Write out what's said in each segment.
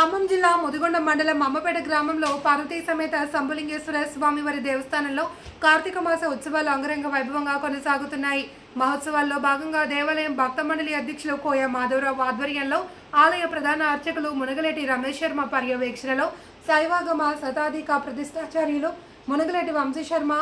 ఖమ్మం జిల్లా ముదిగొండ మండలం అమ్మపేట గ్రామంలో పార్వతీ సమేత సంబులింగేశ్వర స్వామి వారి దేవస్థానంలో కార్తీక మాస ఉత్సవాలు అంగరంగ వైభవంగా కొనసాగుతున్నాయి. మహోత్సవాల్లో భాగంగా దేవాలయం భక్త మండలి అధ్యక్షులు కోయ మాధవరావు ఆధ్వర్యంలో ఆలయ ప్రధాన అర్చకులు మునగలేటి రమేష్ శర్మ పర్యవేక్షణలో శైవాగమ శతాధిక ప్రతిష్టాచార్యులు మునగలేటి వంశీశర్మ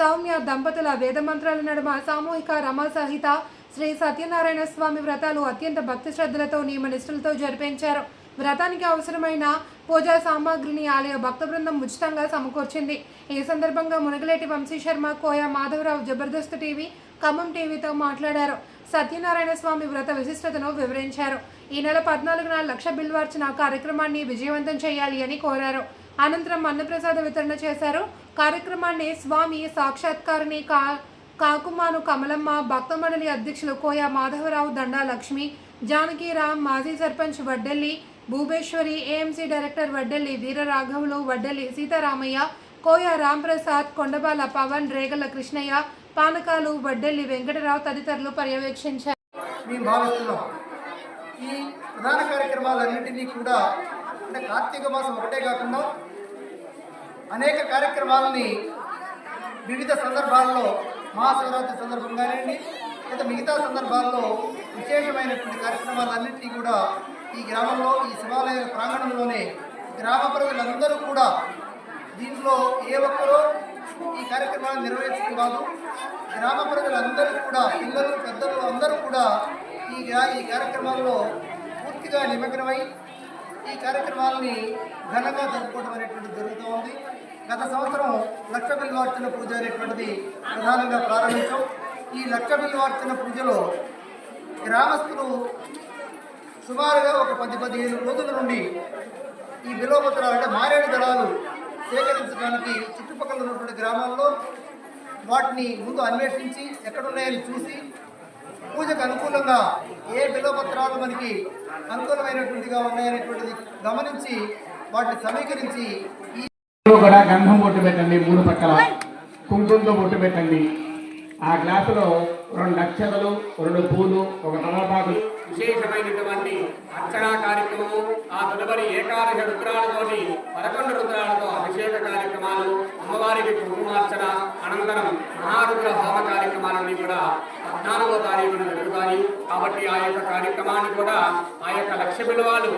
సౌమ్య దంపతుల వేద మంత్రాల నడుమ సామూహిక రమ సహిత శ్రీ సత్యనారాయణ స్వామి వ్రతాలు అత్యంత భక్తి శ్రద్ధలతో నియమ నిష్ఠలతో జరిపించారు. వ్రతానికి అవసరమైన పూజా సామాగ్రిని ఆలయ భక్త బృందం ఉచితంగా సమకూర్చింది. ఈ సందర్భంగా మునగలేటి వంశీ శర్మ కోయ మాధవరావు జబర్దస్త్ టీవీ ఖమ్మం టీవీతో మాట్లాడారు. సత్యనారాయణ స్వామి వ్రత విశిష్టతను వివరించారు. ఈ నెల పద్నాలుగున లక్ష బిల్వార్చన కార్యక్రమాన్ని విజయవంతం చేయాలి అని కోరారు. అనంతరం అన్నప్రసాద వితరణ చేశారు. కార్యక్రమాన్ని స్వామి సాక్షాత్కారిని కా కాకుమాను కమలమ్మ భక్త మండలి అధ్యక్షులు కోయ మాధవరావు దండా లక్ష్మి జానకీరామ్ మాజీ సర్పంచ్ వడ్డెల్లి భూబేశ్వరి ఏఎంసీ డైరెక్టర్ వడ్డెల్లి వీరరాఘవులు వడ్డెల్లి సీతారామయ్య కోయ రాంప్రసాద్ కొండబాల పవన్ రేగల కృష్ణయ్య పానకాలు వడ్డెల్లి వెంకటరావు తదితరులు పర్యవేక్షించారు. ఈ ప్రధాన కార్యక్రమాలన్నింటినీ కూడా అంటే కార్తీక మాసం ఒకటే కాకుండా అనేక కార్యక్రమాలని వివిధ సందర్భాల్లో మహాశివరాత్రి సందర్భంగానండి లేదా మిగతా సందర్భాల్లో విశేషమైనటువంటి కార్యక్రమాలన్నింటినీ కూడా ఈ గ్రామంలో ఈ శివాలయ ప్రాంగణంలోనే గ్రామ ప్రజలందరూ కూడా దీంట్లో ఏ ఒక్కరో ఈ కార్యక్రమాన్ని నిర్వహించుకోవాలి గ్రామ ప్రజలందరూ కూడా పిల్లలు పెద్దలు అందరూ కూడా ఈ ఈ కార్యక్రమాల్లో పూర్తిగా నిమగ్నమై ఈ కార్యక్రమాలని ఘనంగా జరుపుకోవడం అనేటువంటి జరుగుతూ ఉంది. గత సంవత్సరం లక్ష బిల్వార్చన పూజ అనేటువంటిది ప్రధానంగా ప్రారంభించాం. ఈ లక్ష బిల్వార్చన పూజలో గ్రామస్తులు సుమారుగా ఒక పది పదిహేను రోజుల నుండి ఈ బిలోపత్రాలు అంటే మారేడు దళాలు సేకరించడానికి చుట్టుపక్కల ఉన్నటువంటి గ్రామాల్లో వాటిని ముందు అన్వేషించి ఎక్కడున్నాయని చూసి పూజకు అనుకూలంగా ఏ బిలోపత్రాలు మనకి అనుకూలమైనటువంటిగా ఉన్నాయనేటువంటిది గమనించి వాటిని సమీకరించి ఈ కూడా గంధం బొట్టు పెట్టండి మూడు పక్కల కుంకుమతో బొట్టు పెట్టండి. ఆ గ్లాసులో రెండు అక్షతలు రెండు పూలు ఒక తమలపాకులు విశేషమైనటువంటి అర్చనా కార్యక్రమం ఆ తదుపరి ఏకాదశ రుద్రాలతోటి పదకొండు రుద్రాలతో అభిషేక కార్యక్రమాలు అమ్మవారికి కుంకుమార్చన అనంతరం మహారుద్ర హోమ కార్యక్రమాలన్నీ కూడా పద్నాలుగో తారీఖున జరుగుతాయి. కాబట్టి ఆ యొక్క కార్యక్రమాన్ని కూడా ఆ యొక్క లక్ష్య విలువలు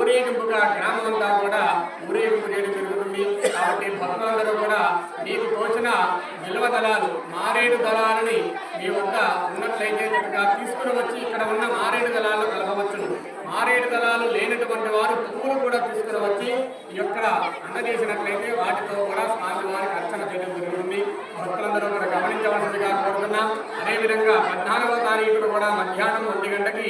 ఊరేగింపుగా గ్రామం అంతా కూడా ఊరేగింపు చేయడం జరుగుతుంది. కాబట్టి భక్తులందరూ కూడా మీకు తోచిన నిల్వ దళాలు మారేడు దళాలని మీ వద్ద ఉన్నట్లయితే చక్కగా తీసుకుని వచ్చి ఇక్కడ ఉన్న మారేడు దళాల్లో కలపవచ్చును మారేడు దళాలు లేనటువంటి వారు పువ్వులు కూడా తీసుకుని వచ్చి ఈ యొక్క అందజేసినట్లయితే వాటి కూడా స్వామి వారికి అర్చన చేయడం జరుగుతుంది భక్తులందరూ కూడా గమనించవలసిందిగా కోరుతున్నాం అదేవిధంగా పద్నాలుగవ తారీఖున కూడా మధ్యాహ్నం ఒంటి గంటకి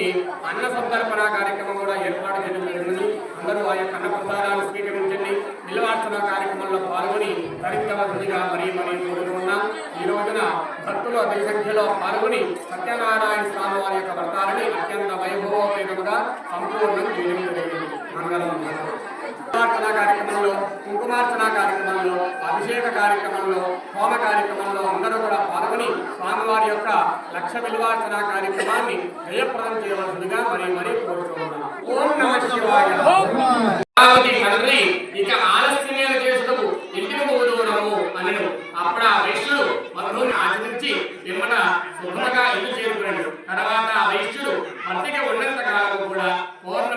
అన్న సంతర్పణ కార్యక్రమం కూడా ఏర్పాటు చేయడం జరుగుతుంది అందరూ ఆ యొక్క అన్న ప్రసాదాలు స్వీకరించండి నిలవార్చన కార్యక్రమంలో పాల్గొని ధరించవలసిందిగా మరీ మరీ కోరుతున్నాం ఈ రోజున భక్తులు అధిక సంఖ్యలో పాల్గొని సత్యనారాయణ స్వామి వారి యొక్క వ్రతాలని అత్యంత వైభవోపేతముగా సంపూర్ణం చేయడం జరిగింది మంగళం. నిలవార్చన కార్యక్రమంలో కుంకుమార్చన కార్యక్రమంలో అభిషేక కార్యక్రమంలో హోమ కార్యక్రమంలో అందరూ కూడా పాల్గొని స్వామివారి యొక్క లక్ష విలువార్చన కార్యక్రమాన్ని జయప్రదం చేయవలసిందిగా మరి మరీ కోరుతున్నాం ఓం నమ శివాయ. తండ్రి ఇక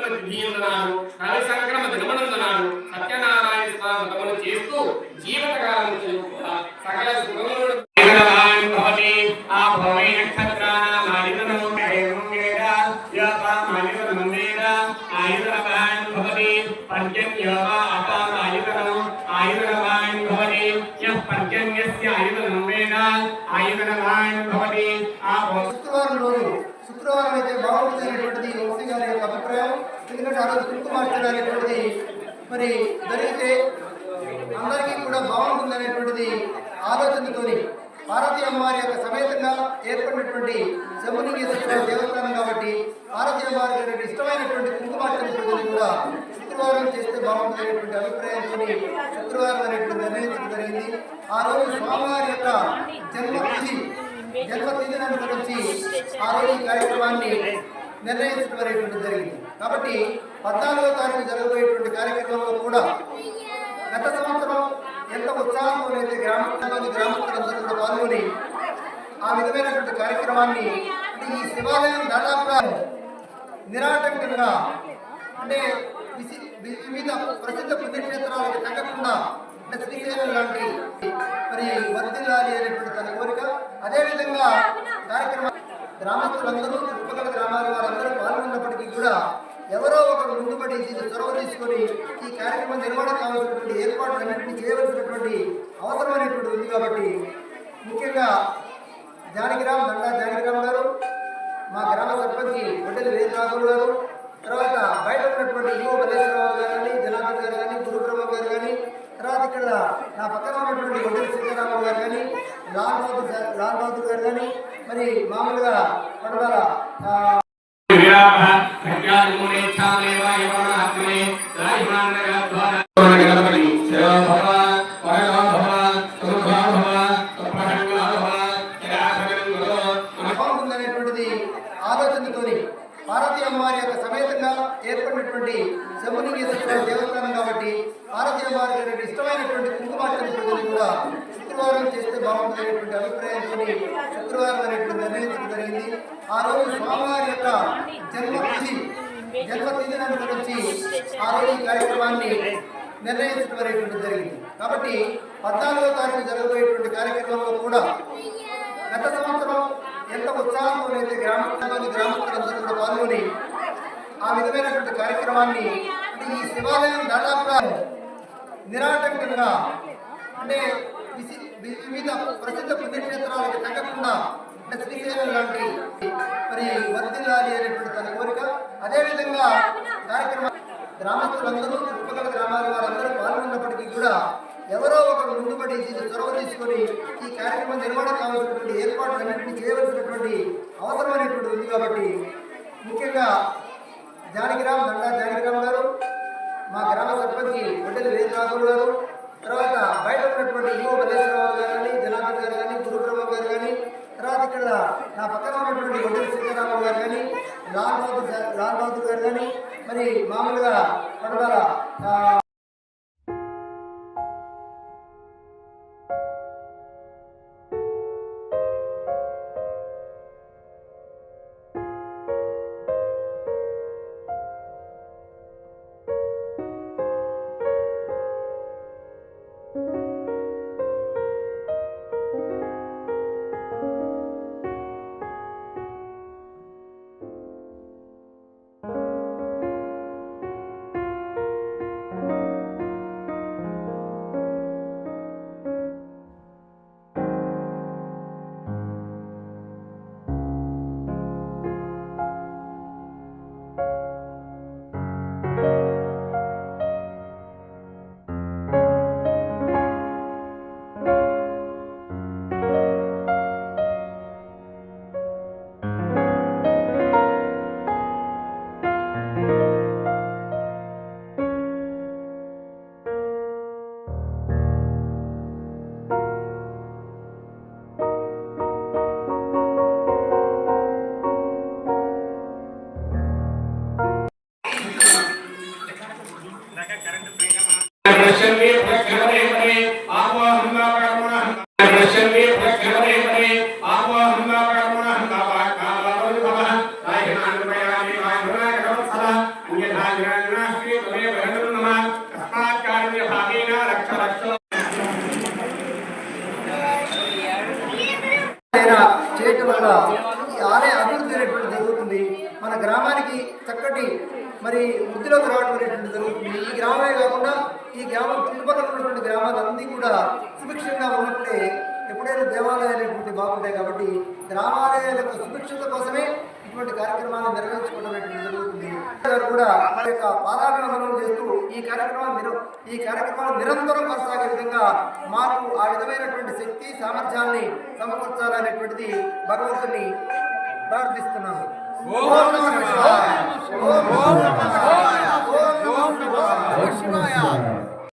పౌర్ణమి తిథియందునాడు రవి సంక్రమ దినమనందునాడు సత్యనారాయణ స్వామి వ్రతములు చేస్తూ జీవితకాలం కూడా సకల సుఖములను ఆ భవై నక్షత్రానామాయుధనము ఏవం వేద యథామాయుధనం వేద ఆయుధనవాన్ ఆయుధనవాన్ భవతి. యః ఆయుధనం వేద ఆయుధనవాన్ భవతి. ఆ శుక్రవారం రోజు శుక్రవారం అయితే బాగుంటుంది అనేటువంటిది వంశీ గారి యొక్క అభిప్రాయం. ఎందుకంటే ఆ రోజు అనేటువంటిది మరి జరిగితే అందరికీ కూడా బాగుంటుంది అనేటువంటిది భారతీయ పార్వతీ అమ్మవారి యొక్క సమేతంగా ఏర్పడినటువంటి శంభులింగేశ్వర దేవస్థానం కాబట్టి పార్వతీ అమ్మవారి ఇష్టమైనటువంటి కుంకుమార్చన పూజలు కూడా శుక్రవారం చేస్తే బాగుంటుంది అనేటువంటి అభిప్రాయంతో శుక్రవారం అనేటువంటి నిర్ణయించడం జరిగింది. ఆ రోజు స్వామివారి యొక్క జన్మతిథి జన్మతిథి నుంచి ఆ రోజు ఈ కార్యక్రమాన్ని నిర్ణయించడం జరిగింది. కాబట్టి పద్నాలుగో తారీఖు జరగబోయేటువంటి కార్యక్రమంలో కూడా గత సంవత్సరం ఎంత ఉత్సాహంతో అయితే గ్రామంలోని గ్రామస్తులందరూ కూడా పాల్గొని ఆ విధమైనటువంటి కార్యక్రమాన్ని అంటే ఈ శివాలయం దాదాపుగా నిరాటంకంగా అంటే వివిధ ప్రసిద్ధ పుణ్యక్షేత్రాలకు తగ్గకుండా అంటే శ్రీశైలం లాంటి మరి వర్తిల్లాలి అనేటువంటి తన కోరిక. అదేవిధంగా కార్యక్రమం గ్రామస్తులందరూ చుట్టుపక్కల గ్రామాల వారందరూ పాల్గొన్నప్పటికీ కూడా ఎవరో ఒకరు ముందుపడి దీన్ని చొరవ తీసుకొని ఈ కార్యక్రమం నిర్వహణ కావాల్సినటువంటి ఏర్పాట్లన్నింటినీ చేయవలసినటువంటి అవసరమైనటువంటి ఉంది కాబట్టి ముఖ్యంగా జానకిరామ్ దండా జానకిరామ్ గారు మా గ్రామ సర్పంచి గొడ్డలి వేదరాఘులు గారు తర్వాత బయట ఉన్నటువంటి యువ మల్లేశ్వరరావు గారు కానీ జనార్దన్ గారు కానీ గురుబ్రహ్మ గారు కానీ తర్వాత ఇక్కడ నా పక్కన ఉన్నటువంటి గొడ్డలి సీతారామరావు గారు కానీ లాల్ బహదూర్ లాల్ బహదూర్ గారు కానీ మరి మామూలుగా పడవల ఆలోచనతోని పార్వతీ అమ్మవారి యొక్క సమేతంగా ఏర్పడినటువంటి శంభులింగేశ్వర దేవస్థానం కాబట్టి పార్వతీ అమ్మవారి ఇష్టమైనటువంటి కుంకుమార్చన కూడా శుక్రవారం చేస్తే బాగుంటుందనేటువంటి అభిప్రాయంతో శుక్రవారం అనేటువంటి నిర్ణయించడం జరిగింది. ఆ రోజు స్వామివారి యొక్క జన్మతిథి జన్మతిథిని అనుసరించి ఆ రోజు ఈ కార్యక్రమాన్ని నిర్ణయించడం అనేటువంటి జరిగింది. కాబట్టి పద్నాలుగో తారీఖు జరగబోయేటువంటి కార్యక్రమంలో కూడా గత సంవత్సరం ఎంత ఉత్సాహంతో అయితే గ్రామంలోని గ్రామస్తులందరూ కూడా పాల్గొని ఆ విధమైనటువంటి కార్యక్రమాన్ని అంటే ఈ శివాలయం దాదాపుగా నిరాటంకంగా అంటే వివిధ ప్రసిద్ధ పుణ్యక్షేత్రాలకు తగ్గకుండా అంటే శ్రీశైలం లాంటి మరి వర్ధిల్లాలి అనేటువంటి తన కోరిక. అదేవిధంగా కార్యక్రమం గ్రామస్తులందరూ చుట్టుపక్కల గ్రామాల వారందరూ పాల్గొన్నప్పటికీ కూడా ఎవరో ఒకరు ముందుపడి చొరవ తీసుకొని ఈ కార్యక్రమం నిర్వహణ కావాల్సినటువంటి ఏర్పాట్లన్నింటినీ చేయవలసినటువంటి అవసరం అనేటువంటి ఉంది కాబట్టి ముఖ్యంగా జానకిరామ్ దండా జానకిరామ్ గారు మా గ్రామ సర్పంచి గొడ్డలి వేదరాఘులు గారు తర్వాత బయట ఉన్నటువంటి యువ మల్లేశ్వరరావు గారు కానీ జనార్దన్ గారు కానీ గురుబ్రహ్మ గారు కానీ తర్వాత ఇక్కడ నా పక్కన ఉన్నటువంటి వడ్డీ సీతారామరావు గారు కానీ లాల్ బహదూర్ గారు- లాల్ బహదూర్ గారు కానీ మరి మామూలుగా పడవల గ్రామానికి చక్కటి మరి వృద్ధిలోకి రావడం అనేటువంటి జరుగుతుంది. ఈ గ్రామమే కాకుండా ఈ గ్రామం చుట్టుపక్కల ఉన్నటువంటి గ్రామాలన్నీ కూడా సుభిక్షంగా ఉన్నప్పుడే ఎప్పుడైనా దేవాలయాలు అనేటువంటి బాగుంటాయి కాబట్టి గ్రామాలయాల యొక్క సుభిక్షత కోసమే ఇటువంటి కార్యక్రమాన్ని నిర్వహించుకోవడం అనేటువంటి జరుగుతుంది. గారు కూడా మన యొక్క పాదాభివందనం చేస్తూ ఈ కార్యక్రమం ఈ కార్యక్రమాలు నిరంతరం కొనసాగే విధంగా మాకు ఆ విధమైనటువంటి శక్తి సామర్థ్యాన్ని సమకూర్చాలనేటువంటిది భగవంతుని ప్రార్థిస్తున్నాము. 고맙습니다. 고맙습니다. 고맙습니다. 고맙습니다. 고맙습니다.